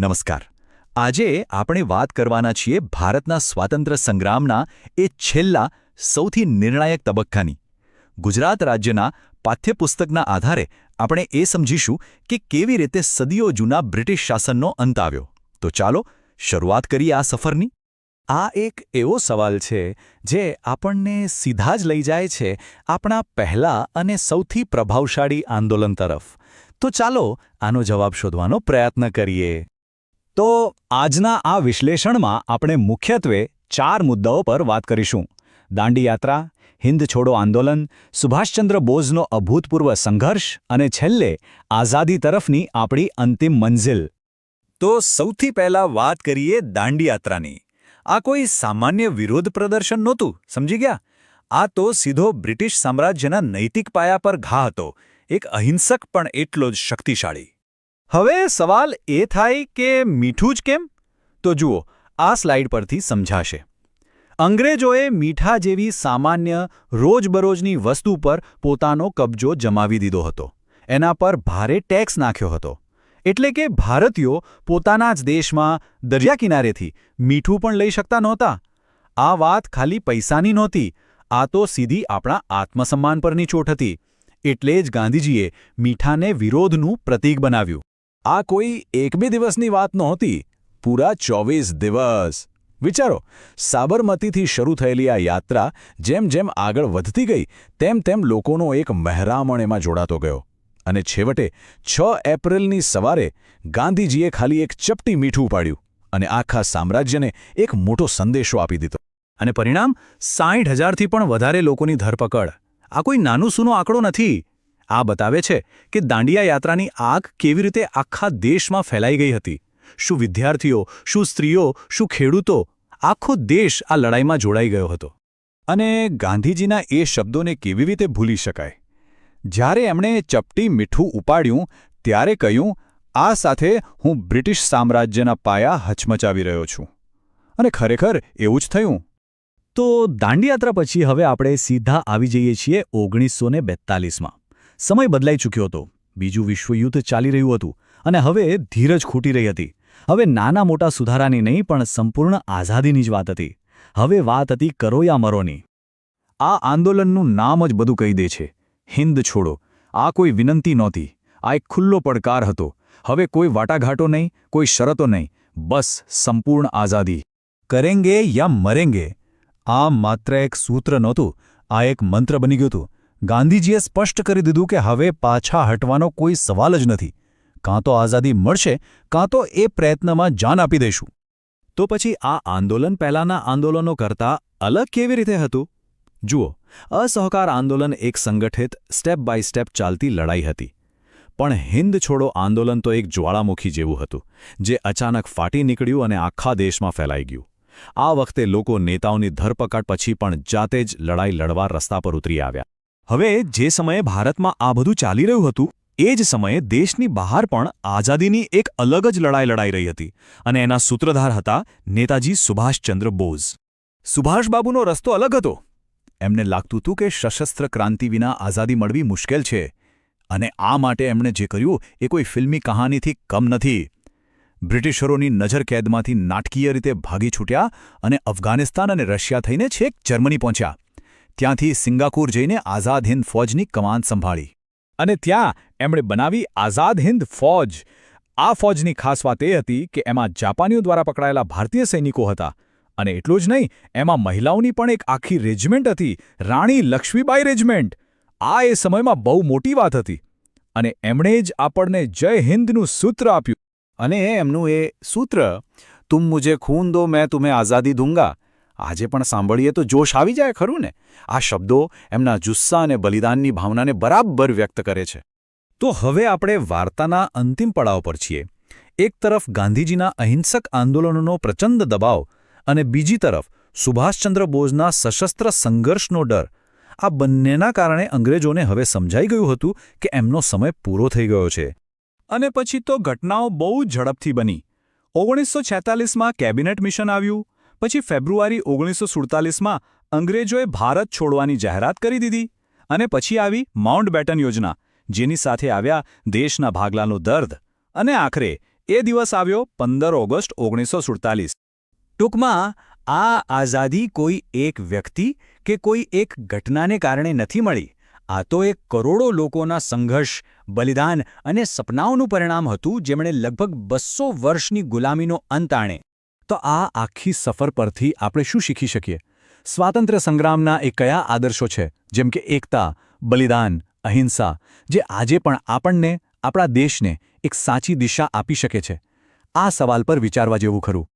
નમસ્કાર. આજે આપણે વાત કરવાના છીએ ભારતના સ્વાતંત્ર્ય સંગ્રામના એ છેલ્લા સૌથી નિર્ણાયક તબક્કાની. ગુજરાત રાજ્યના પાઠ્યપુસ્તકના આધારે આપણે એ સમજીશું કે કેવી રીતે સદીઓ જૂના બ્રિટિશ શાસનનો અંત આવ્યો. તો ચાલો શરૂઆત કરીએ આ સફરની. આ એક એવો સવાલ છે જે આપણને સીધા જ લઈ જાય છે આપણા પહેલા અને સૌથી પ્રભાવશાળી આંદોલન તરફ. તો ચાલો આનો જવાબ શોધવાનો પ્રયત્ન કરીએ. તો આજના આ વિશ્લેષણમાં આપણે મુખ્યત્વે ચાર મુદ્દાઓ પર વાત કરીશું. દાંડીયાત્રા, હિન્દ છોડો આંદોલન, સુભાષચંદ્ર બોઝનો અભૂતપૂર્વ સંઘર્ષ અને છેલ્લે આઝાદી તરફની આપણી અંતિમ મંઝિલ. તો સૌથી પહેલા વાત કરીએ દાંડીયાત્રાની. આ કોઈ સામાન્ય વિરોધ પ્રદર્શન નહોતું, સમજી ગયા? આ તો સીધો બ્રિટિશ સામ્રાજ્યના નૈતિક પાયા પર ઘા હતો, એક અહિંસક પણ એટલો જ શક્તિશાળી. હવે સવાલ એ થાય કે મીઠું જ કેમ? તો જુઓ, આ સ્લાઇડ પરથી સમજાશે. અંગ્રેજોએ મીઠા જેવી સામાન્ય રોજબરોજની વસ્તુ પર પોતાનો કબજો જમાવી દીધો હતો. એના પર ભારે ટેક્સ નાખ્યો હતો. એટલે કે ભારતીયો પોતાના જ દેશમાં દરિયાકિનારેથી મીઠું પણ લઈ શકતા નહોતા. આ વાત ખાલી પૈસાની નહોતી, આ તો સીધી આપણા આત્મસન્માન પરની ચોટ હતી. એટલે જ ગાંધીજીએ મીઠાને વિરોધનું પ્રતીક બનાવ્યું. આ કોઈ એક બે દિવસની વાત નહોતી. પૂરા ચોવીસ દિવસ. વિચારો, સાબરમતીથી શરૂ થયેલી આ યાત્રા જેમ જેમ આગળ વધતી ગઈ, તેમ તેમ લોકોનો એક મહેરામણ એમાં જોડાતો ગયો. અને છેવટે, છ એપ્રિલની સવારે ગાંધીજીએ ખાલી એક ચપટી મીઠું પાડ્યું અને આખા સામ્રાજ્યને એક મોટો સંદેશો આપી દીધો. અને પરિણામ સાઠ હજારથી પણ વધારે લોકોની ધરપકડ. આ કોઈ નાનું સૂનો આંકડો નથી. આ બતાવે છે કે દાંડિયા યાત્રાની આગ કેવી રીતે આખા દેશમાં ફેલાઈ ગઈ હતી. શું વિદ્યાર્થીઓ, શું સ્ત્રીઓ, શું ખેડૂતો, આખો દેશ આ લડાઈમાં જોડાઈ ગયો હતો. અને ગાંધીજીના એ શબ્દોને કેવી રીતે ભૂલી શકાય. જ્યારે એમણે ચપટી મીઠું ઉપાડ્યું, ત્યારે કહ્યું, આ સાથે હું બ્રિટિશ સામ્રાજ્યના પાયા હચમચાવી રહ્યો છું. અને ખરેખર એવું જ થયું. તો દાંડીયાત્રા પછી હવે આપણે સીધા આવી જઈએ છીએ ઓગણીસો ને બેતાલીસમાં. સમય બદલાઈ ચૂક્યો હતો. બીજું વિશ્વયુદ્ધ ચાલી રહ્યું હતું અને હવે ધીરજ ખૂટી રહી હતી. હવે નાના મોટા સુધારાની નહીં, પણ સંપૂર્ણ આઝાદીની જ વાત હતી. હવે વાત હતી કરો યા મરોની આ આંદોલનનું નામ જ બધું કહી દે છે. હિન્દ છોડો. આ કોઈ વિનંતી નહોતી. આ એક ખુલ્લો પડકાર હતો. હવે કોઈ વાટાઘાટો નહીં, કોઈ શરતો નહીં. બસ સંપૂર્ણ આઝાદી. કરેંગે યા મરેંગે? આ માત્ર એક સૂત્ર નહોતું. આ એક મંત્ર બની ગયું હતું. ગાંધીજીએ સ્પષ્ટ કરી દીધું કે હવે પાછા હટવાનો કોઈ સવાલ જ નથી. કાં તો આઝાદી મળશે, કાં તો એ પ્રયત્નમાં જાન આપી દઈશું. તો પછી આ આંદોલન પહેલાંના આંદોલનો કરતાં અલગ કેવી રીતે હતું? જુઓ, અસહકાર આંદોલન એક સંગઠિત, સ્ટેપ બાય સ્ટેપ ચાલતી લડાઈ હતી. પણ હિન્દ છોડો આંદોલન તો એક જ્વાળામુખી જેવું હતું, જે અચાનક ફાટી નીકળ્યું અને આખા દેશમાં ફેલાઈ ગયું. આ વખતે લોકો નેતાઓની ધરપકડ પછી પણ જાતે જ લડાઈ લડવા રસ્તા પર ઉતરી આવ્યા. હવે જે સમયે ભારતમાં આ બધું ચાલી રહ્યું હતું, એ જ સમયે દેશની બહાર પણ આઝાદીની એક અલગ જ લડાઈ લડાઈ રહી હતી અને એના સૂત્રધાર હતા નેતાજી સુભાષચંદ્ર બોઝ. સુભાષબાબુનો રસ્તો અલગ હતો. એમને લાગતું હતું કે સશસ્ત્ર ક્રાંતિ વિના આઝાદી મળવી મુશ્કેલ છે અને આ માટે એમણે જે કર્યું, એ કોઈ ફિલ્મી કહાનીથી કમ નથી. બ્રિટિશરોની નજરકેદમાંથી નાટકીય રીતે ભાગી છૂટ્યા અને અફઘાનિસ્તાન અને રશિયા થઈને છેક જર્મની પહોંચ્યા. ત્યાંથી સિંગાપુર જઈને આઝાદ હિન્દ ફૌજની કમાન સંભાળી. અને ત્યાં એમણે બનાવી આઝાદ હિન્દ ફૌજ. આ ફૌજની ખાસ વાત એ હતી કે એમાં જાપાનીઓ દ્વારા પકડાયેલા ભારતીય સૈનિકો હતા. અને એટલું જ નહીં, એમાં મહિલાઓની પણ એક આખી રેજિમેન્ટ હતી, રાણી લક્ષ્મીબાઈ રેજિમેન્ટ. આ એ સમયમાં બહુ મોટી વાત હતી. અને એમણે જ આપણને જય હિન્દનું સૂત્ર આપ્યું. અને એમનું એ સૂત્ર, તુમ મુજે ખૂન દો, મેં તુમે આઝાદી દૂંગા. આજે પણ સાંભળીએ તો જોશ આવી જાય ખરું ને? આ શબ્દો એમના જુસ્સા અને બલિદાનની ભાવનાને બરાબર વ્યક્ત કરે છે. તો હવે આપણે વાર્તાના અંતિમ પડાવ પર છીએ. એક તરફ ગાંધીજીના અહિંસક આંદોલનોનો પ્રચંડ દબાવ અને બીજી તરફ સુભાષચંદ્ર બોઝના સશસ્ત્ર સંઘર્ષનો ડર. આ બંનેના કારણે અંગ્રેજોને હવે સમજાઈ ગયું હતું કે એમનો સમય પૂરો થઈ ગયો છે. અને પછી તો ઘટનાઓ બહુ ઝડપથી બની. ઓગણીસો છેતાલીસમાં કેબિનેટ મિશન આવ્યું. પછી ફેબ્રુઆરી ઓગણીસો સુડતાલીસમાં અંગ્રેજોએ ભારત છોડવાની જાહેરાત કરી દીધી અને પછી આવી માઉન્ટ યોજના, જેની સાથે આવ્યા દેશના ભાગલાનો દર્દ અને આખરે એ દિવસ આવ્યો પંદર ઓગસ્ટ ઓગણીસો સુડતાલીસ ટૂંકમાં, આ આઝાદી કોઈ એક વ્યક્તિ કે કોઈ એક ઘટનાને કારણે નથી મળી, આ તો એક કરોડો લોકોના સંઘર્ષ, બલિદાન અને સપનાઓનું પરિણામ હતું, જેમણે લગભગ બસો વર્ષની ગુલામીનો અંત આણે. તો આ આખી સફર પરથી આપણે શું શીખી શકીએ? સ્વાતંત્ર્ય સંગ્રામના એ કયા આદર્શો છે? જેમ કે એકતા, બલિદાન, અહિંસા, જે આજે પણ આપણને, આપણા દેશને એક સાચી દિશા આપી શકે છે. આ સવાલ પર વિચારવા જેવું ખરું.